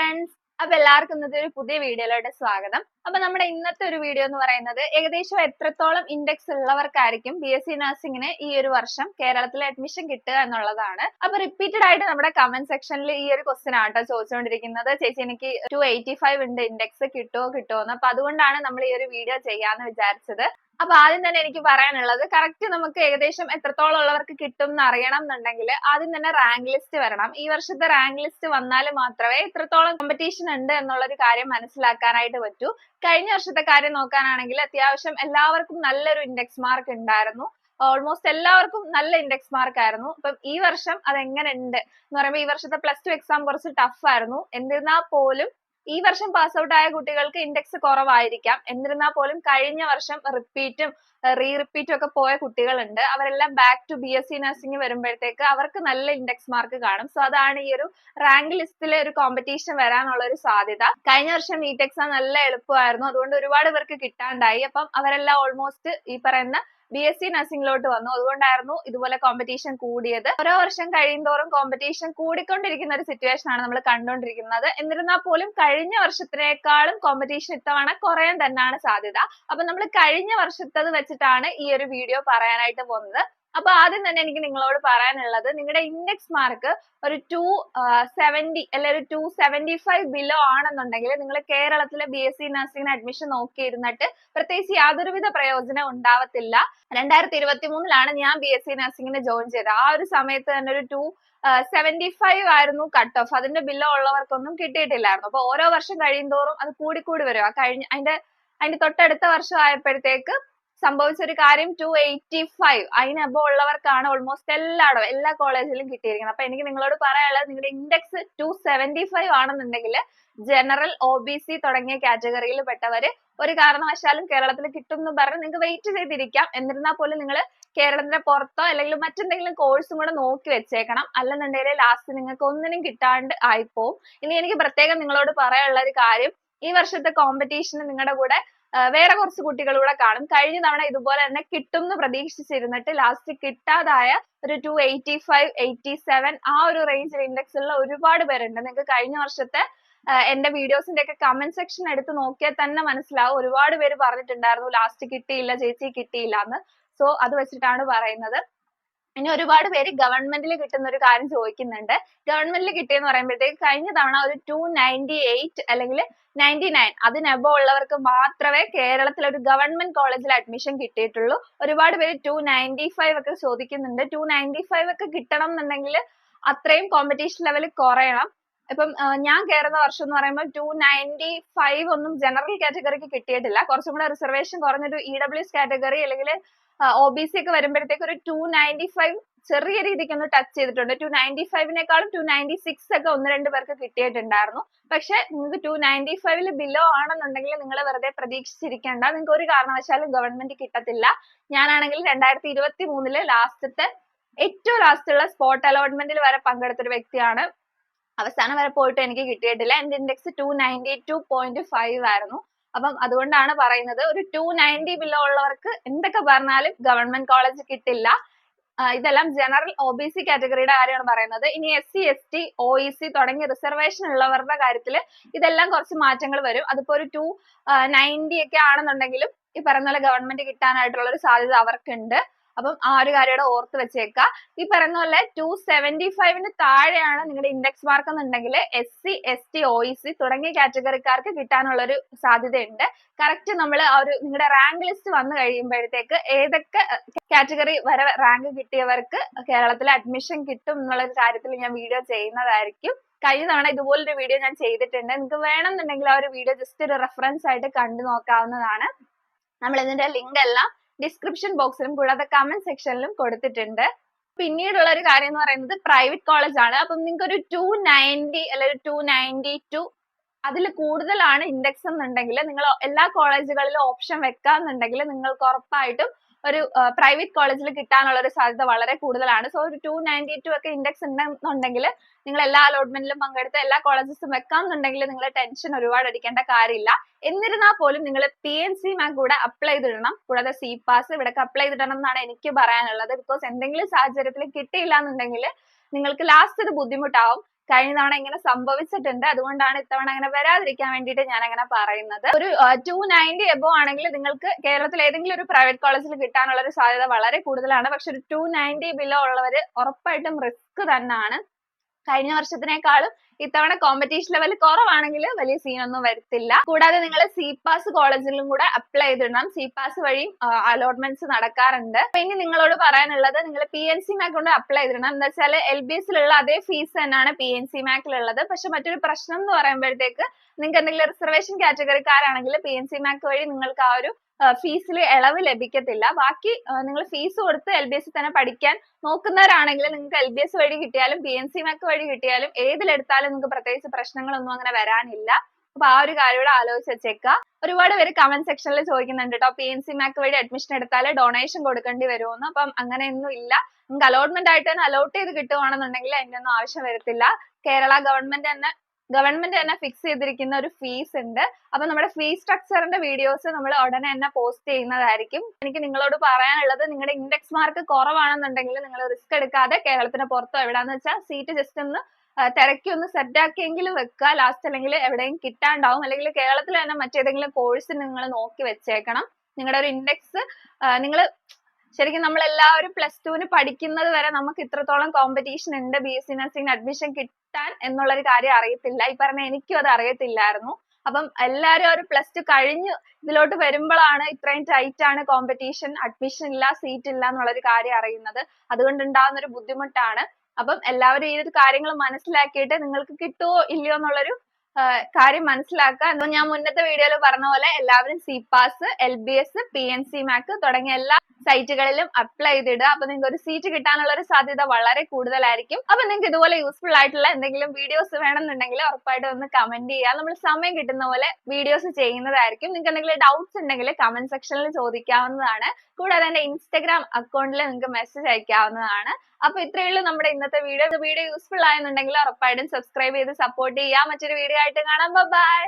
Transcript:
Friends അപ്പൊ എല്ലാവർക്കും ഇന്നത്തെ ഒരു പുതിയ വീഡിയോയിലോട്ട് സ്വാഗതം. അപ്പൊ നമ്മുടെ ഇന്നത്തെ ഒരു വീഡിയോ എന്ന് പറയുന്നത് ഏകദേശം എത്രത്തോളം ഇൻഡെക്സ് ഉള്ളവർക്കായിരിക്കും ബി എസ് സി നഴ്സിംഗിന് ഈ ഒരു വർഷം കേരളത്തിൽ അഡ്മിഷൻ കിട്ടുക എന്നുള്ളതാണ്. അപ്പൊ റിപ്പീറ്റഡ് ആയിട്ട് നമ്മുടെ കമന്റ് സെക്ഷനിൽ ഈ ഒരു ക്വസ്റ്റ്യൻ ആട്ടോ ചോദിച്ചുകൊണ്ടിരിക്കുന്നത്. ചേച്ചി എനിക്ക് ടു എയ്റ്റി ഫൈവ് ഉണ്ട് ഇൻഡെക്സ് കിട്ടുമോ കിട്ടുമോ എന്ന് അപ്പൊ അതുകൊണ്ടാണ് നമ്മൾ ഈ ഒരു വീഡിയോ ചെയ്യാന്ന് വിചാരിച്ചത്. അപ്പൊ ആദ്യം തന്നെ എനിക്ക് പറയാനുള്ളത് കറക്റ്റ് നമുക്ക് ഏകദേശം എത്രത്തോളം ഉള്ളവർക്ക് കിട്ടും എന്ന് അറിയണം എന്നുണ്ടെങ്കിൽ ആദ്യം തന്നെ റാങ്ക് ലിസ്റ്റ് വരണം. ഈ വർഷത്തെ റാങ്ക് ലിസ്റ്റ് വന്നാൽ മാത്രമേ എത്രത്തോളം കോമ്പറ്റീഷൻ ഉണ്ട് എന്നുള്ള ഒരു കാര്യം മനസ്സിലാക്കാനായിട്ട് പറ്റൂ. കഴിഞ്ഞ വർഷത്തെ കാര്യം നോക്കാനാണെങ്കിൽ അത്യാവശ്യം എല്ലാവർക്കും നല്ലൊരു ഇൻഡെക്സ് മാർക്ക് ഉണ്ടായിരുന്നു. ഓൾമോസ്റ്റ് എല്ലാവർക്കും നല്ല ഇൻഡെക്സ് മാർക്ക് ആയിരുന്നു. അപ്പം ഈ വർഷം അത് എങ്ങനെ ഉണ്ട് എന്ന് പറയുമ്പോൾ ഈ വർഷത്തെ പ്ലസ് ടു എക്സാം കുറച്ച് ടഫ് ആയിരുന്നു. എന്നിരുന്നാൽ പോലും ഈ വർഷം പാസ് ഔട്ട് ആയ കുട്ടികൾക്ക് ഇൻഡെക്സ് കുറവായിരിക്കാം. എന്നിരുന്നാൽ പോലും കഴിഞ്ഞ വർഷം റിപ്പീറ്റും റീ റിപ്പീറ്റും ഒക്കെ പോയ കുട്ടികളുണ്ട്. അവരെല്ലാം back to B S C nursing വരുമ്പോഴത്തേക്ക് അവർക്ക് നല്ല ഇൻഡെക്സ് മാർക്ക് കാണും. സോ അതാണ് ഈ ഒരു റാങ്ക് ലിസ്റ്റിലെ ഒരു കോമ്പറ്റീഷൻ വരാനുള്ള ഒരു സാധ്യത. കഴിഞ്ഞ വർഷം നീറ്റ് എക്സാം നല്ല എളുപ്പമായിരുന്നു. അതുകൊണ്ട് ഒരുപാട് പേർക്ക് കിട്ടാണ്ടായി. അപ്പം അവരെല്ലാം ഓൾമോസ്റ്റ് ഈ പറയുന്ന ബി എസ് സി നഴ്സിംഗിലോട്ട് വന്നു. അതുകൊണ്ടായിരുന്നു ഇതുപോലെ കോമ്പറ്റീഷൻ കൂടിയത്. ഓരോ വർഷം കഴിയുന്തോറും കോമ്പറ്റീഷൻ കൂടിക്കൊണ്ടിരിക്കുന്ന ഒരു സിറ്റുവേഷൻ ആണ് നമ്മൾ കണ്ടുകൊണ്ടിരിക്കുന്നത് എന്നിരുന്നാൽ പോലും കഴിഞ്ഞ വർഷത്തിനേക്കാളും കോമ്പറ്റീഷൻ ഇത്തവണ കുറയാൻ തന്നെയാണ് സാധ്യത. അപ്പൊ നമ്മൾ കഴിഞ്ഞ വർഷത്തത് വെച്ചിട്ടാണ് ഈ ഒരു വീഡിയോ പറയാനായിട്ട് പോകുന്നത്. അപ്പൊ ആദ്യം തന്നെ എനിക്ക് നിങ്ങളോട് പറയാനുള്ളത് നിങ്ങളുടെ ഇൻഡെക്സ് മാർക്ക് ഒരു ടു സെവന്റി അല്ലെ ഒരു ടു സെവന്റി ഫൈവ് ബിലോ ആണെന്നുണ്ടെങ്കിൽ നിങ്ങൾ കേരളത്തിലെ ബി എസ് സി നഴ്സിംഗിന് അഡ്മിഷൻ നോക്കിയിരുന്നിട്ട് പ്രത്യേകിച്ച് യാതൊരുവിധ പ്രയോജനം ഉണ്ടാവത്തില്ല. രണ്ടായിരത്തി ഇരുപത്തി മൂന്നിലാണ് ഞാൻ ബി എസ് സി നഴ്സിംഗിന് ജോയിൻ ചെയ്തത്. ആ ഒരു സമയത്ത് തന്നെ ഒരു ടു സെവന്റി ഫൈവ് ആയിരുന്നു കട്ട് ഓഫ് അതിന്റെ ബില്ലോ ഉള്ളവർക്കൊന്നും കിട്ടിയിട്ടില്ലായിരുന്നു. അപ്പൊ ഓരോ വർഷം കഴിയുന്തോറും അത് കൂടിക്കൂടി വരും. ആ കഴിഞ്ഞ അതിന്റെ അതിന്റെ തൊട്ടടുത്ത വർഷം ആയപ്പോഴത്തേക്ക് സംഭവിച്ച ഒരു കാര്യം ടു എയ്റ്റി ഫൈവ് അതിന് അബോ ഉള്ളവർക്കാണ് ഓൾമോസ്റ്റ് എല്ലായിടും എല്ലാ കോളേജിലും കിട്ടിയിരിക്കുന്നത്. അപ്പൊ എനിക്ക് നിങ്ങളോട് പറയാനുള്ളത് നിങ്ങളുടെ ഇൻഡെക്സ് ടു സെവന്റി ഫൈവ് ആണെന്നുണ്ടെങ്കിൽ ജനറൽ ഒ ബി സി തുടങ്ങിയ കാറ്റഗറിയിൽ പെട്ടവര് ഒരു കാരണവശാലും കേരളത്തിൽ കിട്ടും എന്ന് പറഞ്ഞ് നിങ്ങൾക്ക് വെയിറ്റ് ചെയ്തിരിക്കാം. എന്നിരുന്നാൽ പോലും നിങ്ങൾ കേരളത്തിന്റെ പുറത്തോ അല്ലെങ്കിൽ മറ്റെന്തെങ്കിലും കോഴ്സും കൂടെ നോക്കി വെച്ചേക്കണം. അല്ലെന്നുണ്ടെങ്കിൽ ലാസ്റ്റ് നിങ്ങൾക്ക് ഒന്നിനും കിട്ടാണ്ട് ആയിപ്പോവും. ഇനി എനിക്ക് പ്രത്യേകം നിങ്ങളോട് പറയാനുള്ള ഒരു കാര്യം ഈ വർഷത്തെ കോമ്പറ്റീഷന് നിങ്ങളുടെ കൂടെ വേറെ കുറച്ച് കുട്ടികൾ കൂടെ കാണും. കഴിഞ്ഞ തവണ ഇതുപോലെ തന്നെ കിട്ടും എന്ന് പ്രതീക്ഷിച്ചിരുന്നിട്ട് ലാസ്റ്റ് കിട്ടാതായ ഒരു two eighty five eighty seven ആ ഒരു റേഞ്ചിൽ ഇൻഡെക്സ് ഉള്ള ഒരുപാട് പേരുണ്ട്. നിങ്ങൾക്ക് കഴിഞ്ഞ വർഷത്തെ എന്റെ വീഡിയോസിന്റെ ഒക്കെ കമന്റ് സെക്ഷൻ എടുത്ത് നോക്കിയാൽ തന്നെ മനസ്സിലാവും. ഒരുപാട് പേര് പറഞ്ഞിട്ടുണ്ടായിരുന്നു ലാസ്റ്റ് കിട്ടിയില്ല ചേച്ചി കിട്ടിയില്ല എന്ന് സോ അത് വെച്ചിട്ടാണ് പറയുന്നത്. ഇനി ഒരുപാട് പേര് ഗവൺമെന്റിൽ കിട്ടുന്ന ഒരു കാര്യം ചോദിക്കുന്നുണ്ട്. ഗവൺമെന്റിൽ കിട്ടിയെന്ന് പറയുമ്പോഴത്തേക്ക് കഴിഞ്ഞ തവണ ഒരു ടു നയന്റി എയ്റ്റ് അല്ലെങ്കിൽ നയന്റി നയൻ അതിനബോ ഉള്ളവർക്ക് മാത്രമേ കേരളത്തിൽ ഒരു ഗവൺമെന്റ് കോളേജിൽ അഡ്മിഷൻ കിട്ടിയിട്ടുള്ളൂ. ഒരുപാട് പേര് ടു നയന്റി ഫൈവ് ഒക്കെ ചോദിക്കുന്നുണ്ട്. ടു നയന്റി ഫൈവ് ഒക്കെ കിട്ടണം എന്നുണ്ടെങ്കിൽ അത്രയും കോമ്പറ്റീഷൻ ലെവൽ കുറയണം. ഇപ്പം ഞാൻ കയറുന്ന വർഷം എന്ന് പറയുമ്പോൾ ടു നയന്റി ഫൈവ് ഒന്നും ജനറൽ കാറ്റഗറിക്ക് കിട്ടിയിട്ടില്ല. കുറച്ചും കൂടെ റിസർവേഷൻ കുറഞ്ഞൊരു ഇ ഡബ്ല്യു എസ് കാറ്റഗറി അല്ലെങ്കിൽ ഒ ബി സി ഒക്കെ വരുമ്പോഴത്തേക്ക് ഒരു ടു നയന്റി ഫൈവ് ചെറിയ രീതിക്ക് ഒന്ന് ടച്ച് ചെയ്തിട്ടുണ്ട്. ടു നയന്റി ഫൈവിനേക്കാളും ടു നയന്റി സിക്സ് ഒക്കെ ഒന്ന് രണ്ട് പേർക്ക് കിട്ടിയിട്ടുണ്ടായിരുന്നു. പക്ഷെ നിങ്ങൾക്ക് ടു നയന്റി ഫൈവിൽ ബിലോ ആണെന്നുണ്ടെങ്കിൽ നിങ്ങൾ വെറുതെ പ്രതീക്ഷിച്ചിരിക്കേണ്ട. നിങ്ങൾക്ക് ഒരു കാരണവശാലും ഗവൺമെന്റ് കിട്ടത്തില്ല. ഞാനാണെങ്കിൽ രണ്ടായിരത്തി ഇരുപത്തി മൂന്നിൽ ലാസ്റ്റത്തെ ഏറ്റവും ലാസ്റ്റ് ഉള്ള സ്പോട്ട് അലോട്ട്മെന്റിൽ വരെ പങ്കെടുത്ത ഒരു വ്യക്തിയാണ്. അവസാനം വരെ പോയിട്ട് എനിക്ക് കിട്ടിയിട്ടില്ല. എന്റെ index two ninety two point five ആയിരുന്നു. അപ്പം അതുകൊണ്ടാണ് പറയുന്നത് ഒരു ടു നയന്റി ബിലോ ഉള്ളവർക്ക് എന്തൊക്കെ പറഞ്ഞാലും ഗവൺമെന്റ് കോളേജ് കിട്ടില്ല. ഇതെല്ലാം ഒ ബി സി കാറ്റഗറിയുടെ കാര്യമാണ് പറയുന്നത്. ഇനി ഇ സി തുടങ്ങിയ റിസർവേഷൻ ഉള്ളവരുടെ കാര്യത്തിൽ ഇതെല്ലാം കുറച്ച് മാറ്റങ്ങൾ വരും. അതിപ്പോ ഒരു ടു നയന്റി ഒക്കെ ആണെന്നുണ്ടെങ്കിലും ഈ പറയുന്ന പോലെ ഗവൺമെന്റ് കിട്ടാനായിട്ടുള്ള ഒരു സാധ്യത അവർക്കുണ്ട്. അപ്പം ആ ഒരു കാര്യം ഇവിടെ ഓർത്ത് വെച്ചേക്കുക. ഈ പറയുന്ന പോലെ ടു സെവന്റി ഫൈവിന് താഴെയാണ് നിങ്ങളുടെ ഇൻഡെക്സ് മാർക്ക് എന്നുണ്ടെങ്കിൽ S C S T O C തുടങ്ങിയ കാറ്റഗറിക്കാർക്ക് കിട്ടാനുള്ള ഒരു സാധ്യതയുണ്ട്. കറക്റ്റ് നമ്മൾ ആ ഒരു നിങ്ങളുടെ റാങ്ക് ലിസ്റ്റ് വന്നു കഴിയുമ്പോഴത്തേക്ക് ഏതൊക്കെ കാറ്റഗറി വരെ റാങ്ക് കിട്ടിയവർക്ക് കേരളത്തിൽ അഡ്മിഷൻ കിട്ടും എന്നുള്ള കാര്യത്തിൽ ഞാൻ വീഡിയോ ചെയ്യുന്നതായിരിക്കും. കഴിഞ്ഞ തവണ ഇതുപോലൊരു വീഡിയോ ഞാൻ ചെയ്തിട്ടുണ്ട്. നിങ്ങൾക്ക് വേണമെന്നുണ്ടെങ്കിൽ ആ ഒരു വീഡിയോ ജസ്റ്റ് ഒരു റെഫറൻസ് ആയിട്ട് കണ്ടു നോക്കാവുന്നതാണ്. നമ്മൾ ഇതിന്റെ ലിങ്ക് എല്ലാം ഡിസ്ക്രിപ്ഷൻ ബോക്സിലും കൂടാതെ കമന്റ് സെക്ഷനിലും കൊടുത്തിട്ടുണ്ട്. പിന്നീടുള്ള ഒരു കാര്യം എന്ന് പറയുന്നത് പ്രൈവറ്റ് കോളേജ് ആണ്. അപ്പം നിങ്ങൾക്ക് ഒരു ടു നയന്റി അല്ലെങ്കിൽ ടു നയന്റി ടു അതിൽ കൂടുതലാണ് ഇൻഡെക്സ് എന്നുണ്ടെങ്കിൽ നിങ്ങൾ എല്ലാ കോളേജുകളിലും ഓപ്ഷൻ വെക്കാന്നുണ്ടെങ്കിൽ നിങ്ങൾക്ക് ഉറപ്പായിട്ടും ഒരു പ്രൈവറ്റ് കോളേജിൽ കിട്ടാനുള്ള ഒരു സാധ്യത വളരെ കൂടുതലാണ്. സോ ഒരു ടു നയന്റി ടു ഒക്കെ ഇൻഡെക്സ് ഉണ്ടെന്നുണ്ടെങ്കിൽ നിങ്ങൾ എല്ലാ അലോട്ട്മെന്റിലും പങ്കെടുത്ത് എല്ലാ കോളേജസും വെക്കാന്നുണ്ടെങ്കിൽ നിങ്ങൾ ടെൻഷൻ ഒരുപാട് അടിക്കേണ്ട കാര്യമില്ല. എന്നിരുന്നാൽ പോലും നിങ്ങൾ പി എൻ സി മാം കൂടെ അപ്ലൈ ചെയ്തിടണം. കൂടാതെ സി പാസ് ഇവിടെ അപ്ലൈ ചെയ്തിടണം എന്നാണ് എനിക്ക് പറയാനുള്ളത്. ബിക്കോസ് എന്തെങ്കിലും സാഹചര്യത്തിൽ കിട്ടിയില്ല എന്നുണ്ടെങ്കിൽ നിങ്ങൾക്ക് ലാസ്റ്റ് ഇത് ബുദ്ധിമുട്ടാവും. കഴിഞ്ഞ തവണ ഇങ്ങനെ സംഭവിച്ചിട്ടുണ്ട്. അതുകൊണ്ടാണ് ഇത്തവണ അങ്ങനെ വരാതിരിക്കാൻ വേണ്ടിയിട്ട് ഞാൻ അങ്ങനെ പറയുന്നത്. ഒരു ടു നയന്റി എബോ ആണെങ്കിൽ നിങ്ങൾക്ക് കേരളത്തിൽ ഏതെങ്കിലും ഒരു പ്രൈവറ്റ് കോളേജിൽ കിട്ടാനുള്ള ഒരു സാധ്യത വളരെ കൂടുതലാണ്. പക്ഷെ ഒരു ടു നയന്റി ബിലോ ഉള്ളവര് ഉറപ്പായിട്ടും റിസ്ക് തന്നെയാണ് കഴിഞ്ഞ വർഷത്തിനേക്കാളും ഇത്തവണ കോമ്പറ്റീഷൻ ലെവൽ കുറവാണെങ്കിൽ വലിയ സീനൊന്നും വരത്തില്ല. കൂടാതെ നിങ്ങൾ സി പാസ് കോളേജിലും കൂടെ അപ്ലൈ ചെയ്തിടണം. സി പാസ് വഴിയും അലോട്ട്മെന്റ്സ് നടക്കാറുണ്ട്. പിന്നെ നിങ്ങളോട് പറയാനുള്ളത് നിങ്ങൾ പി എൻ സി മാക് കൊണ്ട് അപ്ലൈ ചെയ്തിടണം. എന്ന് വെച്ചാൽ എൽ ബി എസിലുള്ള അതേ ഫീസ് തന്നെയാണ് പി എൻ സി മാക്കിലുള്ളത് പക്ഷെ മറ്റൊരു പ്രശ്നം എന്ന് പറയുമ്പോഴത്തേക്ക് നിങ്ങൾക്ക് എന്തെങ്കിലും റിസർവേഷൻ കാറ്റഗറിക്കാരാണെങ്കിൽ പി എൻ സി മാക് വഴി നിങ്ങൾക്ക് ആ ഒരു ഫീസിൽ ഇളവ് ലഭിക്കത്തില്ല. ബാക്കി നിങ്ങൾ ഫീസ് കൊടുത്ത് എൽ ബി എസ് തന്നെ പഠിക്കാൻ നോക്കുന്നവരാണെങ്കിൽ നിങ്ങൾക്ക് എൽ ബി എസ് വഴി കിട്ടിയാലും പി എൻ സി മാക് വഴി കിട്ടിയാലും ഏതിലെടുത്താലും നിങ്ങൾക്ക് പ്രത്യേകിച്ച് പ്രശ്നങ്ങളൊന്നും അങ്ങനെ വരാനില്ല. അപ്പൊ ആ ഒരു കാര്യം കൂടെ ആലോചിച്ച് ഒരുപാട് പേര് കമന്റ് സെക്ഷനിൽ ചോദിക്കുന്നുണ്ട് കേട്ടോ പി എൻ സി മാക് വഴി അഡ്മിഷൻ എടുത്താൽ ഡൊണേഷൻ കൊടുക്കേണ്ടി വരുമെന്ന് അപ്പം അങ്ങനെയൊന്നും ഇല്ല. നിങ്ങൾക്ക് അലോട്ട്മെന്റ് ആയിട്ട് തന്നെ അലോട്ട് ചെയ്ത് കിട്ടുവാണെന്നുണ്ടെങ്കിൽ അതിന്റെ ഒന്നും ആവശ്യം വരത്തില്ല. കേരള ഗവൺമെന്റ് തന്നെ ഗവൺമെന്റ് തന്നെ ഫിക്സ് ചെയ്തിരിക്കുന്ന ഒരു ഫീസ് ഉണ്ട്. അപ്പൊ നമ്മുടെ ഫീസ് സ്ട്രക്ചറിന്റെ വീഡിയോസ് നമ്മൾ ഉടനെ തന്നെ പോസ്റ്റ് ചെയ്യുന്നതായിരിക്കും. എനിക്ക് നിങ്ങളോട് പറയാനുള്ളത് നിങ്ങളുടെ ഇൻഡെക്സ് മാർക്ക് കുറവാണെന്നുണ്ടെങ്കിൽ നിങ്ങൾ റിസ്ക് എടുക്കാതെ കേരളത്തിന് പുറത്തോ എവിടാന്ന് വെച്ചാൽ സീറ്റ് ജസ്റ്റ് ഒന്ന് തിരക്കി ഒന്ന് സെറ്റ് ആക്കിയെങ്കിലും വെക്കുക. ലാസ്റ്റ് അല്ലെങ്കിൽ എവിടെയും കിട്ടാണ്ടാവും. അല്ലെങ്കിൽ കേരളത്തിൽ തന്നെ മറ്റേതെങ്കിലും കോഴ്സ് നിങ്ങൾ നോക്കി വെച്ചേക്കണം. നിങ്ങളുടെ ഒരു ഇൻഡെക്സ് നിങ്ങൾ ശരിക്കും നമ്മൾ എല്ലാവരും പ്ലസ് ടുവിന് പഠിക്കുന്നത് വരെ നമുക്ക് ഇത്രത്തോളം കോമ്പറ്റീഷൻ ഉണ്ട്. B S C nursing admission കിട്ടാൻ എന്നുള്ള ഒരു കാര്യം അറിയത്തില്ല. ഈ പറഞ്ഞ എനിക്കും അത് അറിയത്തില്ലായിരുന്നു. അപ്പം എല്ലാരും ഒരു പ്ലസ് ടു കഴിഞ്ഞ് ഇതിലോട്ട് വരുമ്പോഴാണ് ഇത്രയും ടൈറ്റ് ആണ് കോമ്പറ്റീഷൻ അഡ്മിഷൻ ഇല്ല സീറ്റ് ഇല്ല എന്നുള്ള ഒരു കാര്യം അറിയുന്നത്. അതുകൊണ്ട് ഉണ്ടാകുന്ന ഒരു ബുദ്ധിമുട്ടാണ്. അപ്പം എല്ലാവരും ഈ ഒരു കാര്യങ്ങൾ മനസ്സിലാക്കിയിട്ട് നിങ്ങൾക്ക് കിട്ടുമോ ഇല്ലയോ എന്നുള്ളൊരു കാര്യം മനസ്സിലാക്കുക. എന്ന് ഞാൻ മുന്നത്തെ വീഡിയോയിൽ പറഞ്ഞ പോലെ എല്ലാവരും C pass L B S P N C Mac തുടങ്ങിയ എല്ലാ സൈറ്റുകളിലും അപ്ലൈ ചെയ്തിടുക. അപ്പൊ നിങ്ങൾക്ക് ഒരു സീറ്റ് കിട്ടാനുള്ള ഒരു സാധ്യത വളരെ കൂടുതലായിരിക്കും. അപ്പൊ നിങ്ങൾക്ക് ഇതുപോലെ യൂസ്ഫുൾ ആയിട്ടുള്ള എന്തെങ്കിലും വീഡിയോസ് വേണമെന്നുണ്ടെങ്കിൽ ഉറപ്പായിട്ടും ഒന്ന് കമന്റ് ചെയ്യുക. നമ്മൾ സമയം കിട്ടുന്ന പോലെ വീഡിയോസ് ചെയ്യുന്നതായിരിക്കും. നിങ്ങൾക്ക് എന്തെങ്കിലും ഡൗട്ട്സ് ഉണ്ടെങ്കിൽ കമന്റ് സെക്ഷനിൽ ചോദിക്കാവുന്നതാണ്. കൂടാതെ എന്റെ ഇൻസ്റ്റാഗ്രാം അക്കൗണ്ടിൽ നിങ്ങൾക്ക് മെസ്സേജ് അയക്കാവുന്നതാണ്. അപ്പൊ ഇത്രയേ ഉള്ളൂ നമ്മുടെ ഇന്നത്തെ വീഡിയോ വീഡിയോ യൂസ്ഫുൾ ആയെന്നുണ്ടെങ്കിൽ ഉറപ്പായിട്ടും സബ്സ്ക്രൈബ് ചെയ്ത് സപ്പോർട്ട് ചെയ്യുക. മറ്റൊരു വീഡിയോ ആയിട്ട് കാണാം. ബൈ